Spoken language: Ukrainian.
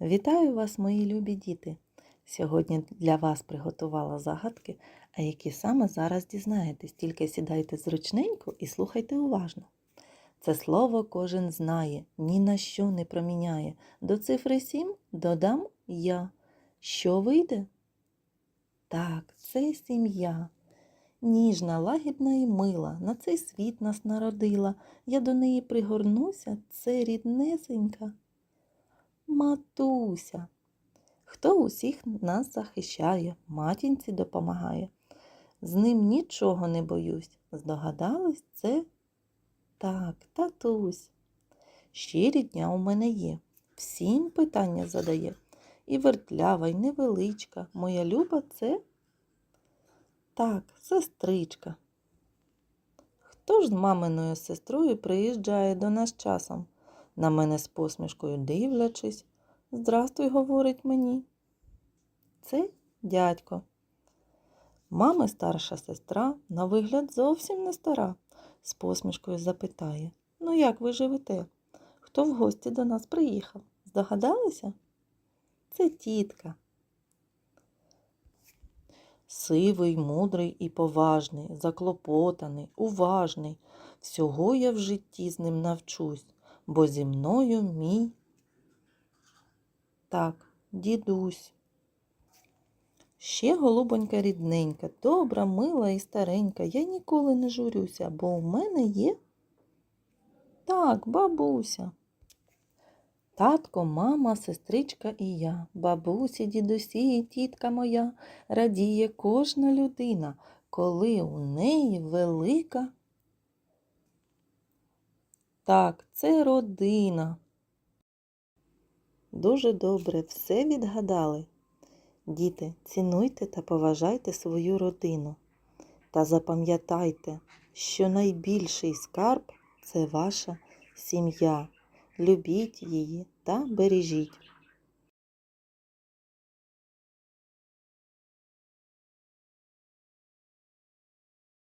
Вітаю вас, мої любі діти! Сьогодні для вас приготувала загадки, а які саме зараз дізнаєтесь. Тільки сідайте зручненько і слухайте уважно. Це слово кожен знає, ні на що не проміняє. До цифри 7 додам я. Що вийде? Так, це сім'я. Ніжна, лагідна і мила, на цей світ нас народила. Я до неї пригорнуся, це ріднесенька. Матуся. Хто усіх нас захищає, матінці допомагає. З ним нічого не боюсь. Здогадались, це так, татусь. Ще рідня у мене є. Всім питання задає. І вертлява, і невеличка. Моя люба це так, сестричка. Хто ж з маминою сестрою приїжджає до нас часом? На мене з посмішкою дивлячись. Здрастуй, говорить мені. Це дядько. Мами старша сестра, на вигляд зовсім не стара, з посмішкою запитає. Ну, як ви живете? Хто в гості до нас приїхав? Здогадалися? Це тітка. Сивий, мудрий і поважний, заклопотаний, уважний. Всього я в житті з ним навчусь, бо зі мною мій так, дідусь. Ще голубонька рідненька, добра, мила і старенька. Я ніколи не журюся, бо у мене є так, бабуся. Татко, мама, сестричка і я, бабусі, дідусі і тітка моя, радіє кожна людина, коли у неї велика. Так, це родина. Дуже добре все відгадали. Діти, цінуйте та поважайте свою родину. Та запам'ятайте, що найбільший скарб це ваша сім'я. Любіть її та бережіть.